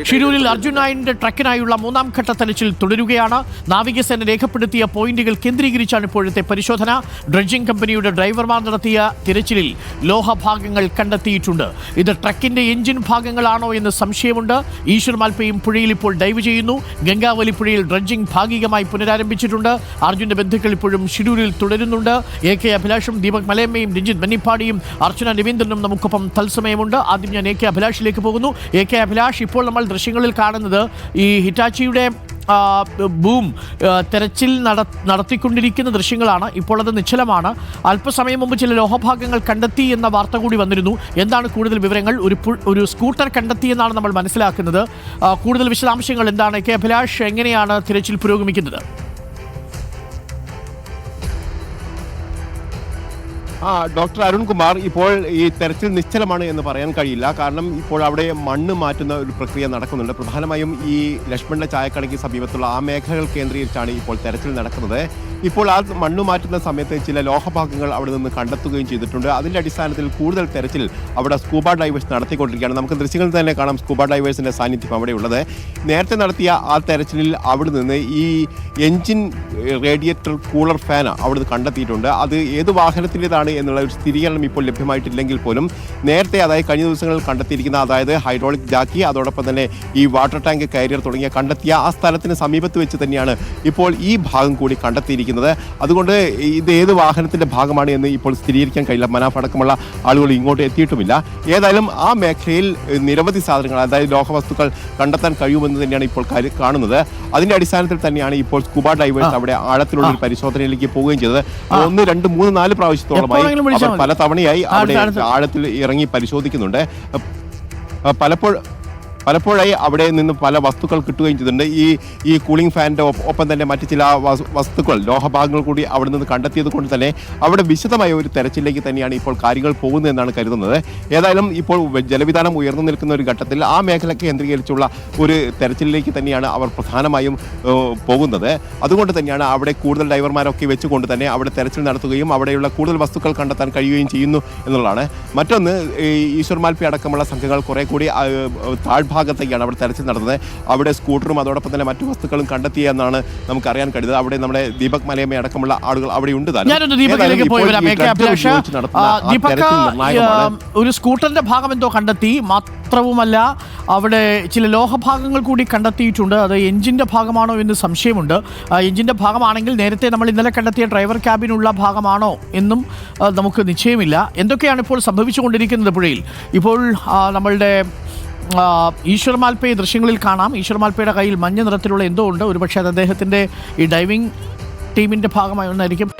ഷിരൂരിൽ അർജുൻ നായന്റെ ട്രക്കിനായുള്ള മൂന്നാം ഘട്ട തെരച്ചിൽ തുടരുകയാണ്. നാവികസേന രേഖപ്പെടുത്തിയ പോയിന്റുകൾ കേന്ദ്രീകരിച്ചാണ് ഇപ്പോഴത്തെ പരിശോധന. ഡ്രഡ്ജിംഗ് കമ്പനിയുടെ ഡ്രൈവർമാർ നടത്തിയ തിരച്ചിലിൽ ലോഹഭാഗങ്ങൾ കണ്ടെത്തിയിട്ടുണ്ട്. ഇത് ട്രക്കിന്റെ എഞ്ചിൻ ഭാഗങ്ങളാണോ എന്ന് സംശയമുണ്ട്. ഈശ്വർ മാൽപ്പയും പുഴയിൽ ഇപ്പോൾ ഡൈവ് ചെയ്യുന്നു. ഗംഗാവലി പുഴയിൽ ഡ്രഡ്ജിംഗ് ഭാഗികമായി പുനരാരംഭിച്ചിട്ടുണ്ട്. അർജുന്റെ ബന്ധുക്കൾ ഇപ്പോഴും ഷിരൂരിൽ തുടരുന്നുണ്ട്. എ കെ അഭിലാഷും ദീപക് മലയമ്മയും രഞ്ജിത് മന്നിപ്പാടിയും അർച്ചന രവീന്ദ്രനും നമുക്കൊപ്പം തത്സമയമുണ്ട്. ആദ്യം ഞാൻ എ കെ അഭിലാഷിലേക്ക് പോകുന്നു. എ കെ അഭിലാഷ് ഇപ്പോൾ നമ്മൾ ദൃശ്യങ്ങളിൽ കാണുന്നത് ഈ ഹിറ്റാച്ചിയുടെ ബൂം തെരച്ചിൽ നട നടത്തിക്കൊണ്ടിരിക്കുന്ന ദൃശ്യങ്ങളാണ്. ഇപ്പോൾ അത് നിശ്ചലമാണ്. അല്പസമയം മുമ്പ് ചില ലോഹഭാഗങ്ങൾ കണ്ടെത്തി എന്ന വാർത്ത കൂടി വന്നിരുന്നു. എന്താണ് കൂടുതൽ വിവരങ്ങൾ? ഒരു ഒരു സ്കൂട്ടർ കണ്ടെത്തി എന്നാണ് നമ്മൾ മനസ്സിലാക്കുന്നത്. കൂടുതൽ വിശദാംശങ്ങൾ എന്താണ്? കെ അഭിലാഷ് എങ്ങനെയാണ് തിരച്ചിൽ പുരോഗമിക്കുന്നത്? ആ ഡോക്ടർ അരുൺകുമാർ ഇപ്പോൾ ഈ തെരച്ചിൽ നിശ്ചലമാണ് എന്ന് പറയാൻ കഴിയില്ല. കാരണം ഇപ്പോൾ അവിടെ മണ്ണ് മാറ്റുന്ന ഒരു പ്രക്രിയ നടക്കുന്നുണ്ട്. പ്രധാനമായും ഈ ലക്ഷ്മണ ചായക്കടയ്ക്ക് സമീപത്തുള്ള ആ മേഖലകൾ കേന്ദ്രീകരിച്ചാണ് ഇപ്പോൾ തെരച്ചിൽ നടക്കുന്നത്. ഇപ്പോൾ ആ മണ്ണ് മാറ്റുന്ന സമയത്ത് ചില ലോഹഭാഗങ്ങൾ അവിടെ നിന്ന് കണ്ടെത്തുകയും ചെയ്തിട്ടുണ്ട്. അതിന്റെ അടിസ്ഥാനത്തിൽ കൂടുതൽ തെരച്ചിൽ അവിടെ സ്കൂബ ഡൈവേഴ്സ് നടത്തിക്കൊണ്ടിരിക്കുകയാണ്. നമുക്ക് ദൃശ്യങ്ങളിൽ തന്നെ കാണാം സ്കൂബ ഡൈവേഴ്സിന്റെ സാന്നിധ്യം അവിടെ ഉള്ളത് നേരത്തെ നടത്തിയ ആ തെരച്ചിലിൽ അവിടെ നിന്ന് ഈ എഞ്ചിൻ റേഡിയേറ്റർ കൂളർ ഫാൻ അവിടെ കണ്ടെത്തിയിട്ടുണ്ട്. അത് ഏത് വാഹനത്തിന്റെതാണ് എന്നുള്ള ഒരു സ്ഥിരീകരണം ഇപ്പോൾ ലഭ്യമായിട്ടില്ലെങ്കിൽ പോലും നേരത്തെ അതായത് കഴിഞ്ഞ ദിവസങ്ങളിൽ കണ്ടെത്തിയിരിക്കുന്ന അതായത് ഹൈഡ്രോളിക് ജാക്കി അതോടൊപ്പം തന്നെ ഈ വാട്ടർ ടാങ്ക് കാരിയർ തുടങ്ങിയ കണ്ടെത്തിയ ആ സ്ഥലത്തിന് സമീപത്ത് വെച്ച് തന്നെയാണ് ഇപ്പോൾ ഈ ഭാഗം കൂടി കണ്ടെത്തിയിരിക്കുന്നത്. അതുകൊണ്ട് ഇത് ഏത് വാഹനത്തിന്റെ ഭാഗമാണ് എന്ന് ഇപ്പോൾ സ്ഥിരീകരിക്കാൻ കഴിയില്ല. മനാഫ് അടക്കമുള്ള ആളുകൾ ഇങ്ങോട്ട് എത്തിയിട്ടുമില്ല. ഏതായാലും ആ മേഖലയിൽ നിരവധി സാധനങ്ങൾ അതായത് ലോഹവസ്തുക്കൾ കണ്ടെത്താൻ കഴിയുമെന്ന് തന്നെയാണ് ഇപ്പോൾ കാണുന്നത്. അതിന്റെ അടിസ്ഥാനത്തിൽ തന്നെയാണ് ഇപ്പോൾ സ്കൂബ ഡൈവേഴ്സ് അവിടെ ആഴത്തിലുള്ള ഒരു പരിശോധനയിലേക്ക് പോവുകയും ചെയ്തത്. ഒന്ന് രണ്ട് മൂന്ന് നാല് പ്രാവശ്യത്തോളമായി പല തവണയായി അവിടെ ആഴത്തിൽ ഇറങ്ങി പരിശോധിക്കുന്നുണ്ട്. അഹ് പലപ്പോൾ പലപ്പോഴായി അവിടെ നിന്ന് പല വസ്തുക്കൾ കിട്ടുകയും ചെയ്തിട്ടുണ്ട്. ഈ ഈ കൂളിംഗ് ഫാനിന്റെ ഒപ്പം തന്നെ മറ്റ് ചില വസ്തുക്കൾ ലോഹഭാഗങ്ങൾ കൂടി അവിടെ നിന്ന് കണ്ടെത്തിയത് കൊണ്ട് തന്നെ അവിടെ വിശദമായ ഒരു തെരച്ചിലേക്ക് തന്നെയാണ് ഇപ്പോൾ കാര്യങ്ങൾ പോകുന്നതെന്നാണ് കരുതുന്നത്. ഏതായാലും ഇപ്പോൾ ജലവിധാനം ഉയർന്നു നിൽക്കുന്ന ഒരു ഘട്ടത്തിൽ ആ മേഖല കേന്ദ്രീകരിച്ചുള്ള ഒരു തെരച്ചിലേക്ക് തന്നെയാണ് അവർ പ്രധാനമായും പോകുന്നത്. അതുകൊണ്ട് തന്നെയാണ് അവിടെ കൂടുതൽ ഡൈവർമാരൊക്കെ വെച്ചുകൊണ്ട് തന്നെ അവിടെ തെരച്ചിൽ നടത്തുകയും അവിടെയുള്ള കൂടുതൽ വസ്തുക്കൾ കണ്ടെത്താൻ കഴിയുകയും ചെയ്യുന്നു എന്നുള്ളതാണ്. മറ്റൊന്ന് ഈശ്വർ അടക്കമുള്ള സംഘങ്ങൾ കുറേ കൂടി ആ, ഏഹ്, താഴ്ഭാഗത്തേക്കാണ് അവിടെ തെരച്ചിൽ നടന്നത്. അവിടെ സ്കൂട്ടറും അതോടൊപ്പം തന്നെ മറ്റു വസ്തുക്കളും കണ്ടെത്തിയെന്നാണ് നമുക്ക് അറിയാൻ കഴിയുന്നത്. അവിടെ നമ്മുടെ ദീപക് മലയമ്മ അടക്കമുള്ള ആളുകൾ അവിടെ ഉണ്ട് ഒരു സ്കൂട്ടറിന്റെ ഭാഗം എന്തോ കണ്ടെത്തി. മാത്രവുമല്ല അവിടെ ചില ലോഹഭാഗങ്ങൾ കൂടി കണ്ടെത്തിയിട്ടുണ്ട്. അത് എഞ്ചിന്റെ ഭാഗമാണോ എന്ന് സംശയമുണ്ട്. എഞ്ചിന്റെ എഞ്ചിന്റെ ഭാഗമാണെങ്കിൽ നേരത്തെ നമ്മൾ ഇന്നലെ കണ്ടെത്തിയ ഡ്രൈവർ ക്യാബിനുള്ള ഭാഗമാണോ എന്നും നമുക്ക് നിശ്ചയമില്ല. എന്തൊക്കെയാണ് ഇപ്പോൾ സംഭവിച്ചുകൊണ്ടിരിക്കുന്നത് പുഴയിൽ? ഇപ്പോൾ നമ്മളുടെ ഈശ്വർ മാൽപ്പയെ ദൃശ്യങ്ങളിൽ കാണാം. ഈശ്വർ മാൽപ്പയുടെ കയ്യിൽ മഞ്ഞ നിറത്തിലുള്ള എന്തോ ഉണ്ട്. ഒരുപക്ഷെ അത് അദ്ദേഹത്തിന്റെ ഈ ഡൈവിംഗ് ടീമിന്റെ ഭാഗമായി ഒന്നായിരിക്കും